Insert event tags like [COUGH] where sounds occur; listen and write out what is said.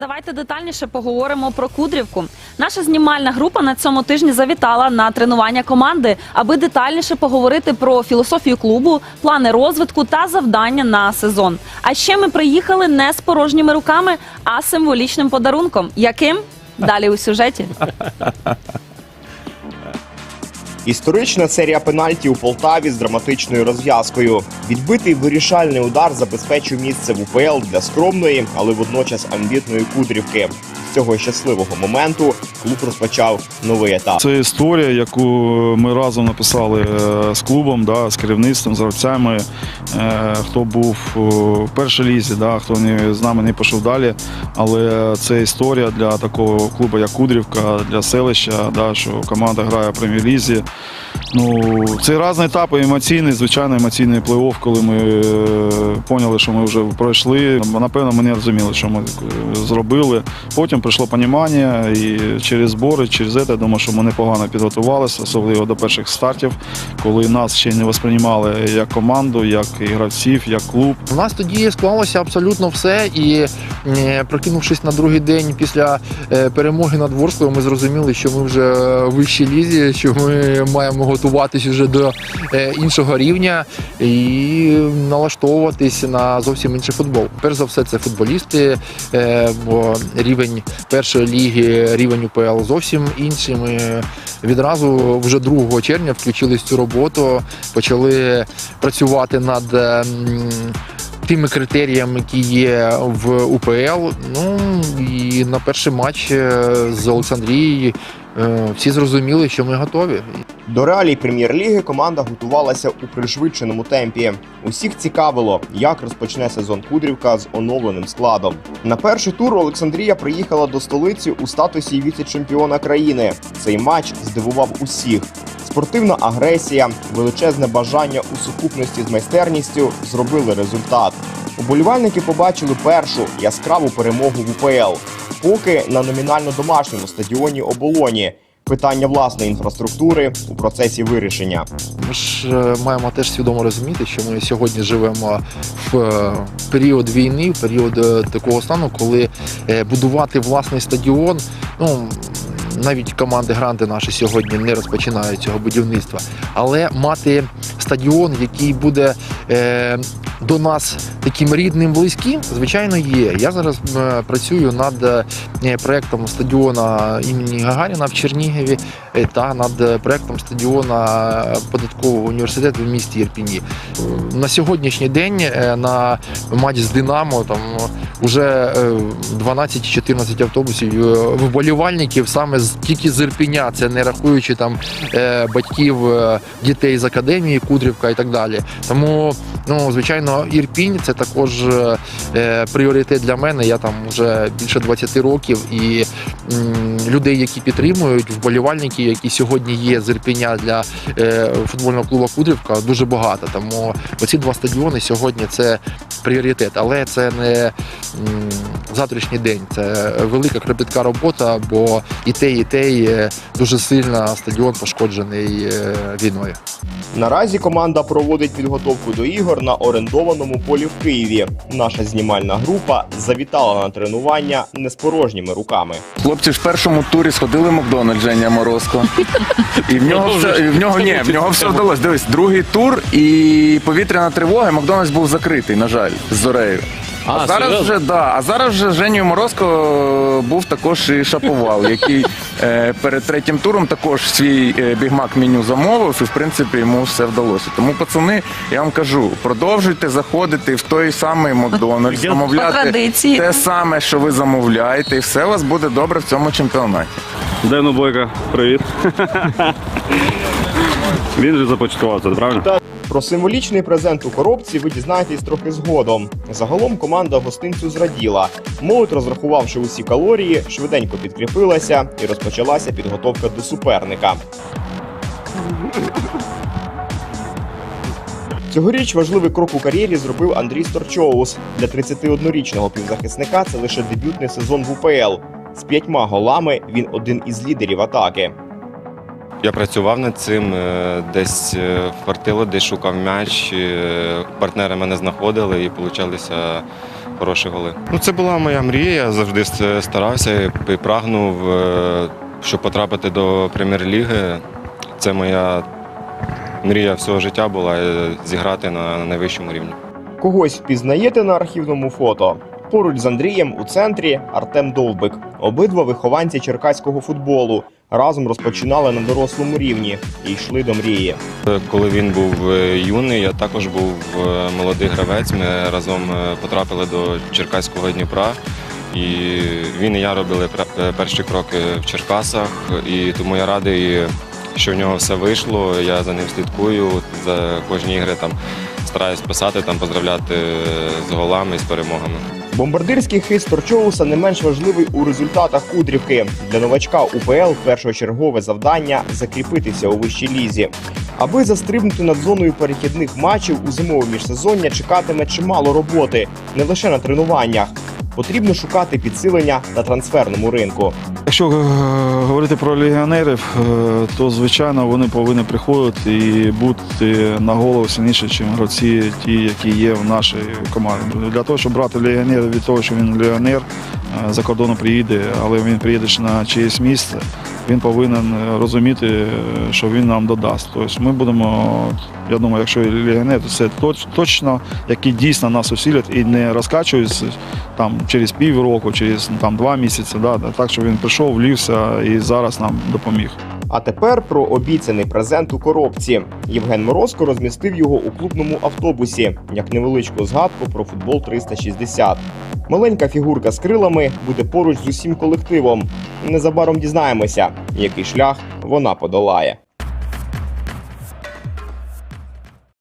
Давайте детальніше поговоримо про Кудрівку. Наша знімальна група на цьому тижні завітала на тренування команди, аби детальніше поговорити про філософію клубу, плани розвитку та завдання на сезон. А ще ми приїхали не з порожніми руками, а з символічним подарунком. Яким? [LAUGHS] Далі у сюжеті. [LAUGHS] Історична серія пенальті у Полтаві з драматичною розв'язкою. Відбитий вирішальний удар забезпечив місце в УПЛ для скромної, але водночас амбітної кудрівки. Цього щасливого моменту клуб розпочав новий етап. Це історія, яку ми разом написали е, з клубом, да, з керівництвом, з гравцями. Е, Хто був в першій лізі, да, хто не, з нами не пішов далі. Але це історія для такого клубу, як Кудрівка, для селища, да, що команда грає в прем'єр-лізі. Ну, це різні етапи емоційний, звичайно, емоційний плей-офф, коли ми е, поняли, що ми вже пройшли. Напевно, ми не розуміли, що ми зробили. Потім прийшло понімання і через збори, через це, я думаю, що ми непогано підготувалися, особливо до перших стартів, коли нас ще не восприймали як команду, як і гравців, як клуб. У нас тоді склалося абсолютно все, і е, прокинувшись на другий день після е, перемоги над Ворсклою, ми зрозуміли, що ми вже в вищій лізі, що ми маємо готуватись вже до е, іншого рівня і налаштовуватись на зовсім інший футбол. Перш за все, це футболісти, бо рівень першої ліги, рівень УПЛ зовсім інший. Ми відразу вже 2 червня включились в цю роботу, почали працювати над. е, Тими критеріями, які є в УПЛ, ну і на перший матч е, з Олександрією е, всі зрозуміли, що ми готові. До реалій прем'єр-ліги команда готувалася у пришвидшеному темпі. Усіх цікавило, як розпочне сезон Кудрівка з оновленим складом. На перший тур Олександрія приїхала до столиці у статусі віце-чемпіона країни. Цей матч здивував усіх. Спортивна агресія, величезне бажання у сукупності з майстерністю зробили результат. Уболівальники побачили першу яскраву перемогу в УПЛ, поки на номінально домашньому стадіоні оболоні. Питання власної інфраструктури у процесі вирішення. Ми ж е, маємо теж свідомо розуміти, що ми сьогодні живемо в е, період війни, в період е, такого стану, коли будувати власний стадіон, ну. Навіть команди гранти наші сьогодні не розпочинають цього будівництва, але мати стадіон, який буде е, до нас таким рідним, близьким, звичайно, є. Я зараз е, працюю над е, проектом стадіона імені Гагаріна в Чернігові е, та над проектом стадіона податкового університету в місті Ірпіні. На сьогоднішній день на матч з Динамо там вже 12-14 автобусів вболівальників саме тільки з Ірпіня, це не рахуючи там батьків дітей з академії Кудрівка і так далі. Тому ну звичайно, Ірпінь це також е, пріоритет для мене. Я там вже більше 20 років і людей, які підтримують, вболівальники, які сьогодні є з Ірпіня для е, футбольного клубу Кудрівка, дуже багато. Тому оці два стадіони сьогодні це пріоритет, але це не завтрашній день. Це велика кропітка робота, бо і те, і те є дуже сильно стадіон пошкоджений е, війною. Наразі команда проводить підготовку до ігор на орендованому полі в Києві. Наша знімальна група завітала на тренування не з порожніми руками. Хлопці ж в першому турі сходили в Макдональдс Женя Морозко. [LAUGHS] І в нього все, і в нього ні, в нього все вдалося. Дивись, другий тур і повітряна тривога, Макдональдс був закритий, на жаль, з зорею. А, зараз вже да, а зараз вже Женю Морозко був також і Шаповал, який е, перед третім туром також свій е, бігмак меню замовив, і в принципі йому все вдалося. Тому, пацани, я вам кажу, продовжуйте заходити в той самий Макдональдс, По замовляти традиції. те саме, що ви замовляєте, і все у вас буде добре в цьому чемпіонаті. Дену Бойка, привіт. Він же започаткував це, правильно? Про символічний презент у коробці ви дізнаєтесь трохи згодом. Загалом команда гостинцю зраділа. Молодь, розрахувавши усі калорії, швиденько підкріпилася і розпочалася підготовка до суперника. Цьогоріч важливий крок у кар'єрі зробив Андрій Сторчоус. Для 31-річного півзахисника це лише дебютний сезон в УПЛ. З п'ятьма голами він один із лідерів атаки. Я працював над цим, е, десь е, фартило, десь шукав м'яч. е, Партнери мене знаходили і получалися хороші голи. Ну, це була моя мрія. Я завжди старався і прагнув, щоб потрапити до прем'єр-ліги. Це моя мрія всього життя була зіграти на найвищому рівні. Когось впізнаєте на архівному фото. Поруч з Андрієм у центрі Артем Довбик. Обидва вихованці черкаського футболу. Разом розпочинали на дорослому рівні і йшли до мрії. Коли він був е, юний, я також був е, молодий гравець. Ми разом е, потрапили до Черкаського Дніпра. І він і я робили перші кроки в Черкасах, і тому я радий, що в нього все вийшло. Я за ним слідкую. За кожні ігри там стараюсь писати, там поздравляти з голами і з перемогами. Бомбардирський хист Торчоуса не менш важливий у результатах Кудрівки. Для новачка УПЛ першочергове завдання закріпитися у вищій лізі. Аби застрибнути над зоною перехідних матчів у зимове міжсезоння чекатиме чимало роботи, не лише на тренуваннях. Потрібно шукати підсилення на трансферному ринку. Якщо е, говорити про легіонерів, е, то звичайно вони повинні приходити і бути на голову сильніше, ніж гравці, ті, які є в нашій команді. Для того, щоб брати легіонера від того, що він легіонер е, за кордону приїде, але він приїде на чиєсь місце, він повинен розуміти, що він нам додасть. Тобто ми будемо, я думаю, якщо легіонер, то це точно, які дійсно нас усилять і не розкачують там через півроку, через там два місяці, да, так що він прийшов, влівся і зараз нам допоміг. А тепер про обіцяний презент у коробці. Євген Морозко розмістив його у клубному автобусі, як невеличку згадку про футбол 360. Маленька фігурка з крилами буде поруч з усім колективом. Незабаром дізнаємося, який шлях вона подолає.